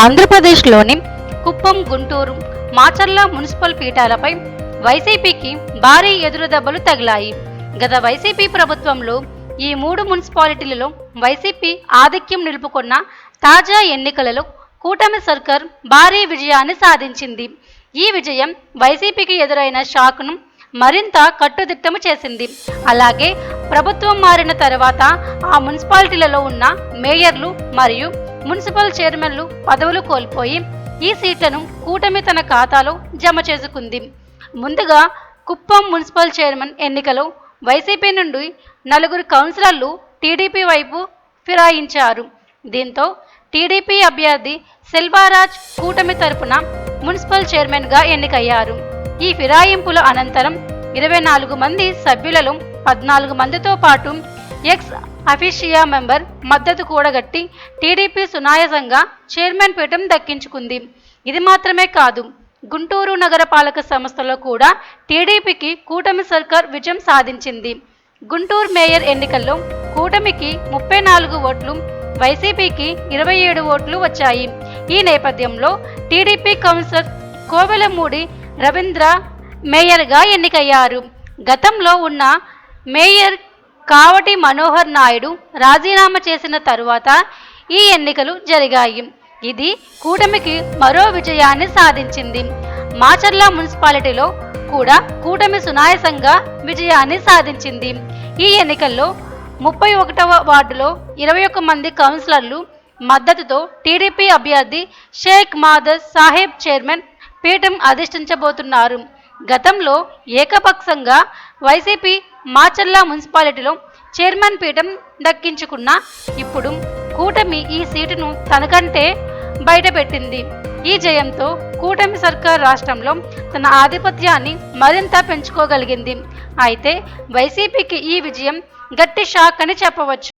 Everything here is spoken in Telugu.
ఆంధ్రప్రదేశ్లోని కుప్పం గుంటూరు మాచర్ల మున్సిపల్ పీఠాలపై వైసీపీకి భారీ ఎదురుదెబ్బలు తగిలాయి. గత వైసీపీ ప్రభుత్వంలో ఈ మూడు మున్సిపాలిటీలలో వైసీపీ ఆధిక్యం నిలుపుకున్న తాజా ఎన్నికలలో కూటమి సర్కార్ భారీ విజయాన్ని సాధించింది. ఈ విజయం వైసీపీకి ఎదురైన షాక్ను మరింత కట్టుదిట్టము చేసింది. అలాగే ప్రభుత్వం మారిన తర్వాత ఆ మున్సిపాలిటీలలో ఉన్న మేయర్లు మరియు మున్సిపల్ చైర్మన్లు పదవులు కోల్పోయి ఈ సీట్లను కూటమి తన ఖాతాలో జమ చేసుకుంది. ముందుగా కుప్పం మున్సిపల్ చైర్మన్ ఎన్నికలో వైసీపీ నుండి నలుగురు కౌన్సిలర్లు టీడీపీ వైపు ఫిరాయించారు. దీంతో టీడీపీ అభ్యర్థి సెల్వారాజ్ కూటమి తరపున మున్సిపల్ చైర్మన్గా ఎన్నికయ్యారు. ఈ ఫిరాయింపుల అనంతరం ఇరవై నాలుగు మంది సభ్యులలో పద్నాలుగు మందితో పాటు ఎక్స్ అఫీషియా మెంబర్ మద్దతు కూడగట్టి టీడీపీ సునాయాసంగా చైర్మన్ పీఠం దక్కించుకుంది. ఇది మాత్రమే కాదు గుంటూరు నగరపాలక సంస్థలో కూడా టీడీపీకి కూటమి సర్కార్ విజయం సాధించింది. గుంటూరు మేయర్ ఎన్నికల్లో కూటమికి ముప్పై నాలుగు ఓట్లు వైసీపీకి ఇరవై ఏడు ఓట్లు వచ్చాయి. ఈ నేపథ్యంలో టీడీపీ కౌన్సిలర్ కోవెలమూడి రవీంద్ర మేయర్గా ఎన్నికయ్యారు. గతంలో ఉన్న మేయర్ కావటి మనోహర్ నాయుడు రాజీనామా చేసిన తరువాత ఈ ఎన్నికలు జరిగాయి. ఇది కూటమికి మరో విజయాన్ని సాధించింది. మాచర్ల మున్సిపాలిటీలో కూడా కూటమి సునాయసంగా విజయాన్ని సాధించింది. ఈ ఎన్నికల్లో ముప్పై ఒకటవ వార్డులో ఇరవై ఒక్క మంది కౌన్సిలర్లు మద్దతుతో టీడీపీ అభ్యర్థి షేక్ మాదర్ సాహెబ్ చైర్మన్ పీఠం అధిష్ఠించబోతున్నారు. గతంలో ఏకపక్షంగా వైసీపీ మాచర్ల మున్సిపాలిటీలో చైర్మన్ పీఠం దక్కించుకున్న ఇప్పుడు కూటమి ఈ సీటును తనకంటే బయటపెట్టింది. ఈ జయంతో కూటమి సర్కార్ రాష్ట్రంలో తన ఆధిపత్యాన్ని మరింత పెంచుకోగలిగింది. అయితే వైసీపీకి ఈ విజయం గట్టి షాక్ అని చెప్పవచ్చు.